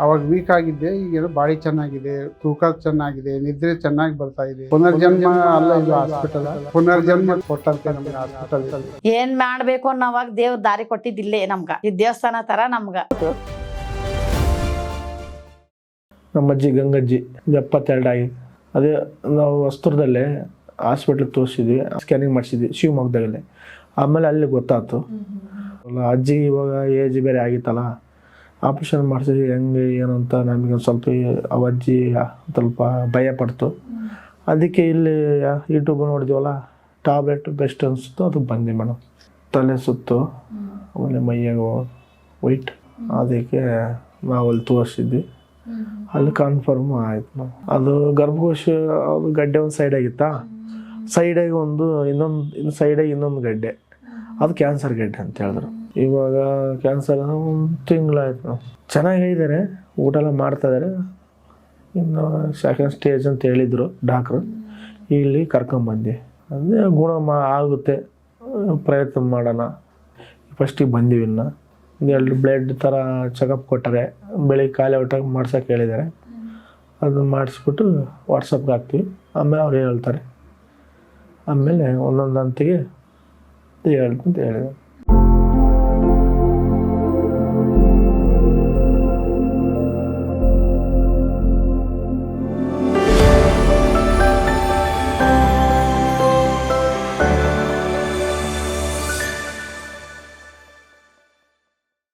ಅವಾಗ ವೀಕ್ ಆಗಿದ್ದೆ ಈಗ ಬಾಡಿ ಚೆನ್ನಾಗಿದೆ ತೂಕ ಚೆನ್ನಾಗಿದೆ ನಿದ್ರೆ ಚೆನ್ನಾಗಿ ಬರ್ತಾ ಇದೆ. ಪುನರ್ಜನ್ಮ ಅಲ್ಲ ಇದು ಹಾಸ್ಪಿಟಲ್ ಪುನರ್ಜನ್ಮ ಕೊಟ್ಟಂತೆ ನಮ್ಗೆ ಹಾಸ್ಪಿಟಲ್ ಏನ್ ಮಾಡ್ಬೇಕು ಅನ್ನೋವಾಗ ದೇವ್ರ ದಾರಿ ಕೊಟ್ಟಿದ್ದಿಲ್ಲೇ ನಮ್ಗ. ಈ ದೇವಸ್ಥಾನ ತರ ನಮ್ಗ. ನಮ್ಮ ಅಜ್ಜಿ ಗಂಗಜ್ಜಿ ಎಪ್ಪತ್ತೆರಡು ಆಗಿದೆ ಅದೇ ನಾವು ವಸ್ತುರದಲ್ಲೇ ಹಾಸ್ಪಿಟ್ಲ್ ತೋರಿಸಿದ್ವಿ ಸ್ಕ್ಯಾನಿಂಗ್ ಮಾಡಿಸಿದ್ವಿ ಶಿವಮೊಗ್ಗದಲ್ಲಿ. ಆಮೇಲೆ ಅಲ್ಲಿ ಗೊತ್ತಾಯ್ತು. ಅಲ್ಲ ಅಜ್ಜಿ ಇವಾಗ ಏಜ್ ಬೇರೆ ಆಗಿತ್ತಲ್ಲ. ಆಪ್ರೇಷನ್ ಮಾಡಿಸಿದ್ವಿ ಹೆಂಗೆ, ಏನು ಅಂತ ನಮಗೆ ಒಂದು ಸ್ವಲ್ಪ ಅವಜ್ಜಿ, ಸ್ವಲ್ಪ ಭಯ ಪಡ್ತು. ಅದಕ್ಕೆ ಇಲ್ಲಿ ಯೂಟ್ಯೂಬ್ ನೋಡಿದ್ವಲ್ಲ ಟ್ಯಾಬ್ಲೆಟ್ ಬೆಸ್ಟ್ ಅನಿಸ್ತು ಅದಕ್ಕೆ ಬಂದೆ ಮೇಡಮ್. ತಲೆ ಸುತ್ತು, ಆಮೇಲೆ ಮೈಯಾಗ ವೈಟ್ ಅದಕ್ಕೆ ಅಲ್ಲಿ ತೋರಿಸಿದ್ವಿ. ಅಲ್ಲಿ ಕನ್ಫರ್ಮ್ ಆಯ್ತು ಅದು ಗರ್ಭಕೋಶ, ಅದು ಗಡ್ಡೆ ಒಂದು ಸೈಡ್ ಆಗಿತ್ತಾ? ಸೈಡಾಗಿ ಒಂದು ಇನ್ನೊಂದು, ಇನ್ನು ಸೈಡಾಗಿ ಇನ್ನೊಂದು ಗಡ್ಡೆ. ಅದು ಕ್ಯಾನ್ಸರ್ ಗಡ್ಡೆ ಅಂತ ಹೇಳಿದ್ರು. ಇವಾಗ ಕ್ಯಾನ್ಸರ್ ಒಂದು ತಿಂಗಳಾಯ್ತು. ಚೆನ್ನಾಗಿದ್ದಾರೆ ಊಟ ಎಲ್ಲ ಮಾಡ್ತಾ ಇದ್ದಾರೆ ಇನ್ನು ಸೆಕೆಂಡ್ ಸ್ಟೇಜ್ ಅಂತ ಹೇಳಿದರು ಡಾಕ್ಟ್ರು ಇಲ್ಲಿ ಕರ್ಕೊಂಬಂದು ಅಂದರೆ ಗುಣ ಮಾ ಆಗುತ್ತೆ. ಪ್ರಯತ್ನ ಮಾಡೋಣ. ಫಸ್ಟಿಗೆ ಬಂದೀವಿ ಇನ್ನು. ಎರಡು ಬ್ಲಡ್ ಥರ ಚೆಕಪ್ ಕೊಟ್ಟರೆ, ಬೆಳಿಗ್ಗೆ ಖಾಲಿ ಊಟಕ್ಕೆ ಮಾಡ್ಸೋಕೆ ಹೇಳಿದ್ದಾರೆ ಅದನ್ನು ಮಾಡಿಸ್ಬಿಟ್ಟು ವಾಟ್ಸಪ್ಗೆ ಹಾಕ್ತೀವಿ. ಆಮೇಲೆ ಅವ್ರು ಹೇಳ್ತಾರೆ. ಆಮೇಲೆ ಒಂದೊಂದು ಹಂತಿಗೆ ಹೇಳ್ತಂತ ಹೇಳಿದ್ದಾರೆ